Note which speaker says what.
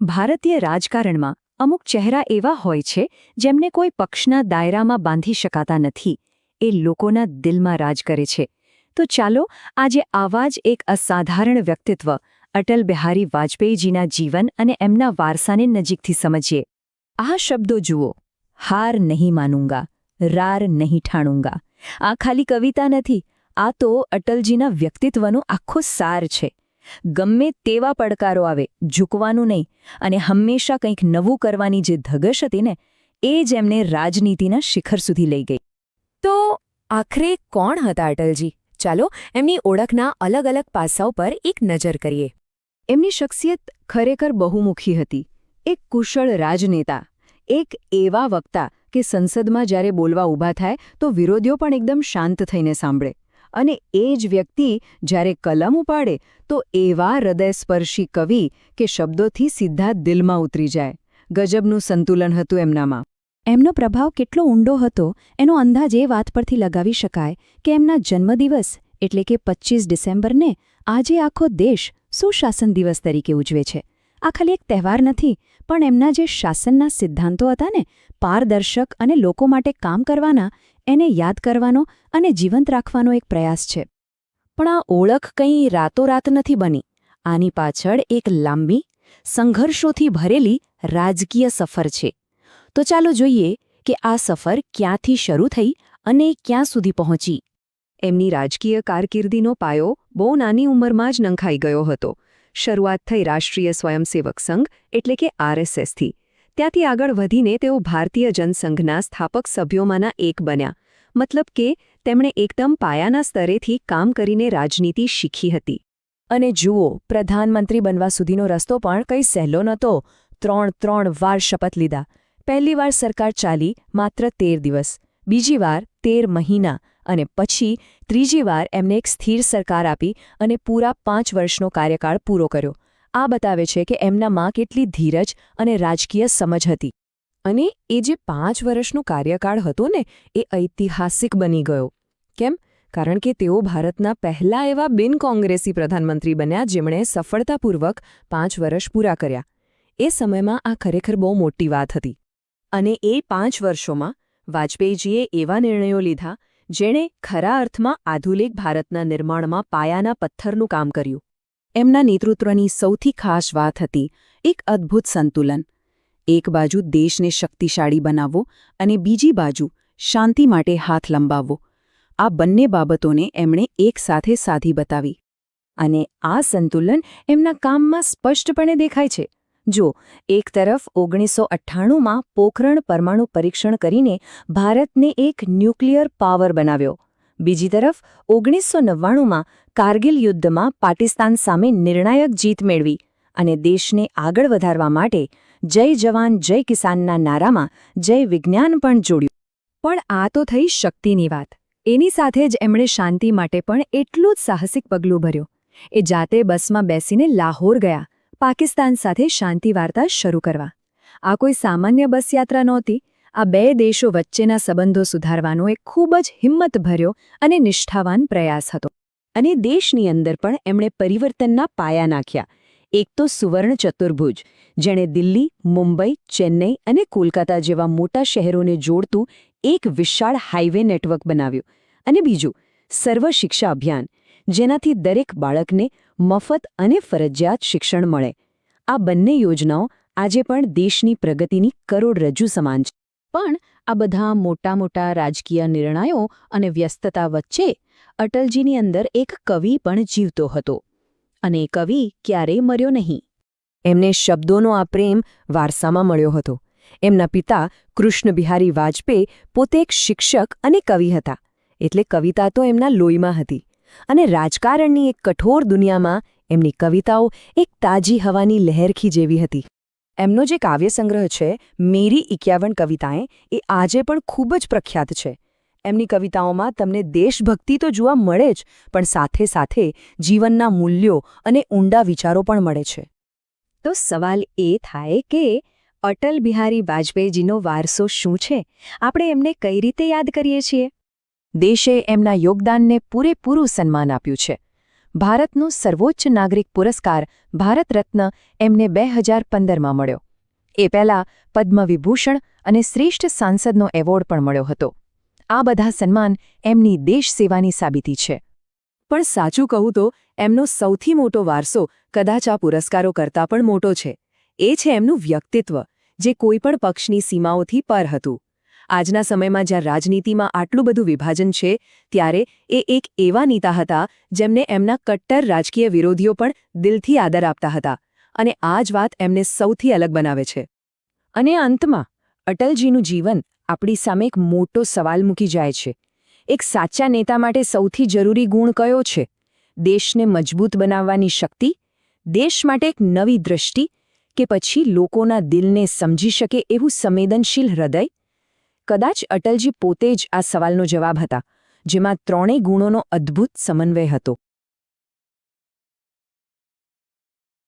Speaker 1: ભારતીય રાજકારણમાં અમુક ચહેરા એવા હોય છે, જેમને કોઈ પક્ષના દાયરામાં બાંધી શકાતા નથી. એ લોકોના દિલમાં રાજ કરે છે. તો ચાલો, આજે આવા જ એક અસાધારણ વ્યક્તિત્વ, અટલ બિહારી વાજપેયીજીના જીવન અને એમના વારસાને નજીકથી સમજીએ. આ શબ્દો જુઓ. હાર નહીં માનુંગા, રાર નહીં ઠાણુંગા. આ ખાલી કવિતા નથી, આ તો અટલજીના વ્યક્તિત્વનો આખો સાર છે. ગમે તેવા પડકારો આવે, ઝૂકવાનું નહીં અને હંમેશા કંઈક નવું કરવાની જે ધગશ હતી ને, એ જ એમને રાજનીતિના શિખર સુધી લઈ ગઈ.
Speaker 2: તો આખરે કોણ હતા અટલજી? ચાલો એમની ઓળખના અલગ અલગ પાસાઓ પર એક નજર કરીએ.
Speaker 1: એમની શખ્સિયત ખરેખર બહુમુખી હતી. એક કુશળ રાજનેતા, એક એવા વક્તા કે સંસદમાં જ્યારે બોલવા ઊભા થાય તો વિરોધીઓ પણ એકદમ શાંત થઈને સાંભળે. અને એ જ વ્યક્તિ જ્યારે કલમ ઉપાડે, તો એવા હૃદયસ્પર્શી કવિ કે શબ્દોથી સીધા દિલમાં ઉતરી જાય. ગજબનું સંતુલન હતું એમનામાં. એમનો પ્રભાવ કેટલો ઊંડો હતો, એનો અંદાજ એ વાત પરથી લગાવી શકાય કે એમના જન્મદિવસ એટલે કે પચ્ચીસ ડિસેમ્બરને આજે આખો દેશ સુશાસન દિવસ તરીકે ઉજવે છે. આ ખાલી એક તહેવાર નથી, પણ એમના જે શાસનના સિદ્ધાંતો હતા ને, પારદર્શક અને લોકો માટે કામ કરવાના એને યાદ કરવાનો અને જીવંત રાખવાનો એક પ્રયાસ છે. પણ આ ઓળખ કંઈ રાતોરાત નથી બની. આની પાછળ એક લાંબી, સંઘર્ષોથી ભરેલી રાજકીય સફર છે. તો ચાલો જોઈએ કે આ સફર ક્યાંથી શરૂ થઈ અને ક્યાં સુધી પહોંચી. એમની રાજકીય કારકિર્દીનો પાયો બહુ નાની ઉંમરમાં જ નંખાઈ ગયો હતો. શરૂઆત થઈ રાષ્ટ્રીય સ્વયંસેવક સંઘ, એટલે કે આરએસએસથી. ત્યાંથી આગળ વધીને તેઓ ભારતીય જનસંઘના સ્થાપક સભ્યોમાંના એક બન્યા. મતલબ કે, તેમણે એકદમ પાયાના સ્તરેથી કામ કરીને રાજનીતિ શીખી હતી. અને જુઓ, પ્રધાનમંત્રી બનવા સુધીનો રસ્તો પણ કંઈ સહેલો નહોતો. ત્રણ ત્રણ વાર શપથ લીધા. પહેલી વાર સરકાર ચાલી માત્ર તેર દિવસ. બીજી વાર તેર મહિના. અને પછી ત્રીજી વાર એમને એક સ્થિર સરકાર આપી અને પૂરા પાંચ વર્ષનો કાર્યકાળ પૂરો કર્યો. આ બતાવે છે કે એમનામાં કેટલી ધીરજ અને રાજકીય સમજ હતી. અને એ જે પાંચ વર્ષનો કાર્યકાળ હતો ને, એ ઐતિહાસિક બની ગયો. કેમ? કારણ કે તેઓ ભારતના પહેલા એવા બિન કોંગ્રેસી પ્રધાનમંત્રી બન્યા જેમણે સફળતાપૂર્વક પાંચ વર્ષ પૂરા કર્યા. એ સમયમાં આ ખરેખર બહુ મોટી વાત હતી. અને એ પાંચ વર્ષોમાં વાજપેયીજીએ એવા નિર્ણયો લીધા, જેણે ખરા અર્થમાં આધુનિક ભારતના નિર્માણમાં પાયાના પથ્થરનું કામ કર્યું. એમના નેતૃત્વની સૌથી ખાસ વાત હતી એક અદ્ભુત સંતુલન. એક બાજુ દેશને શક્તિશાળી બનાવવો અને બીજી બાજુ શાંતિ માટે હાથ લંબાવવો આ બંને બાબતોને એમણે એકસાથે સાધી બતાવી. અને આ સંતુલન એમના કામમાં સ્પષ્ટપણે દેખાય છે. જો, એક તરફ ઓગણીસો અઠ્ઠાણુંમાં પોખરણ પરમાણુ પરીક્ષણ કરીને ભારતને એક ન્યુક્લિયર પાવર બનાવ્યો. બીજી તરફ, ઓગણીસો નવ્વાણુંમાં કારગિલ યુદ્ધમાં પાકિસ્તાન સામે નિર્ણાયક જીત મેળવી અને દેશને આગળ વધારવા માટે જય જવાન, જય કિસાનના નારામાં, જય વિજ્ઞાન પણ જોડ્યું. પણ આ તો થઈ શક્તિની વાત. એની સાથે જ એમણે શાંતિ માટે પણ એટલું જ સાહસિક પગલું ભર્યું. એ જાતે બસમાં બેસીને લાહોર ગયા, પાકિસ્તાન સાથે શાંતિ વાર્તા શરૂ કરવા. આ કોઈ સામાન્ય બસ યાત્રા નહોતી. આ બે દેશો વચ્ચેના સંબંધો સુધારવાનો એક ખૂબ જ હિંમતભર્યો અને નિષ્ઠાવાન પ્રયાસ હતો. અને દેશની અંદર પણ એમણે પરિવર્તનના પાયા નાખ્યા. એક તો સુવર્ણ ચતુર્ભુજ, જેણે દિલ્હી, મુંબઈ, ચેન્નઈ અને કોલકાતા જેવા મોટા શહેરોને જોડતું એક વિશાળ હાઇવે નેટવર્ક બનાવ્યું. અને બીજું, સર્વ શિક્ષા અભિયાન, જેનાથી દરેક બાળકને મફત અને ફરજિયાત શિક્ષણ મળે. આ બંને યોજનાઓ આજે પણ દેશની પ્રગતિની કરોડરજ્જુ સમાન છે. પણ આ બધા મોટા મોટા રાજકીય નિર્ણયો અને વ્યસ્તતા વચ્ચે અટલજીની અંદર એક કવિ પણ જીવતો હતો. અને કવિ ક્યારેય મર્યો નહીં. એમને શબ્દોનો આ પ્રેમ વારસામાં મળ્યો હતો. એમના પિતા કૃષ્ણ બિહારી વાજપેયી પોતે એક શિક્ષક અને કવિ હતા. એટલે કવિતા તો એમના લોહીમાં હતી. અને રાજકારણની એક કઠોર દુનિયામાં એમની કવિતાઓ એક તાજી હવાની લહેરખી જેવી હતી. એમનો જે કાવ્યસંગ્રહ છે, મેરી ઇક્યાવન કવિતાએ, એ આજે પણ ખૂબ જ પ્રખ્યાત છે. એમની કવિતાઓમાં તમને દેશભક્તિ તો જોવા મળે જ, પણ સાથે સાથે જીવનના મૂલ્યો અને ઊંડા વિચારો પણ મળે છે. તો સવાલ એ થાય કે, અટલ બિહારી વાજપેયીજીનો વારસો શું છે? આપણે એમને કઈ રીતે યાદ કરીએ છીએ? દેશે એમના યોગદાનને પૂરેપૂરું સન્માન આપ્યું છે. ભારતનો સર્વોચ્ચ નાગરિક પુરસ્કાર ભારત રત્ન એમને બે હજાર પંદરમાં મળ્યો. એ પહેલાં પદ્મવિભૂષણ અને શ્રેષ્ઠ સાંસદનો એવોર્ડ પણ મળ્યો હતો. આ બધા સન્માન એમની દેશ સેવાની સાબિતી છે.
Speaker 2: પણ સાચું કહું તો, એમનો સૌથી મોટો વારસો કદાચ આ પુરસ્કારો કરતાં પણ મોટો છે. એ છે એમનું વ્યક્તિત્વ, જે કોઈપણ પક્ષની સીમાઓથી પર હતું. આજના સમયમાં જ્યાં રાજનીતિમાં આટલું બધું વિભાજન છે, ત્યારે એ એક એવા નેતા હતા, જેમને એમના કટ્ટર રાજકીય વિરોધીઓ પણ દિલથી આદર આપતા હતા, અને આ જ વાત એમને સૌથી અલગ બનાવે છે. અને અંતમાં, અટલજીનું જીવન આપણી સામે એક મોટો સવાલ મૂકી જાય છે. એક સાચા નેતા માટે સૌથી જરૂરી ગુણ કયો છે? દેશને મજબૂત બનાવવાની શક્તિ? દેશ માટે એક નવી દૃષ્ટિ કે પછી લોકોના દિલને સમજી શકે એવું સંવેદનશીલ હૃદય? કદાચ અટલજી પોતે જ આ સવાલનો જવાબ હતા, જેમાં ત્રણેય ગુણોનો અદ્ભુત સમન્વય હતો.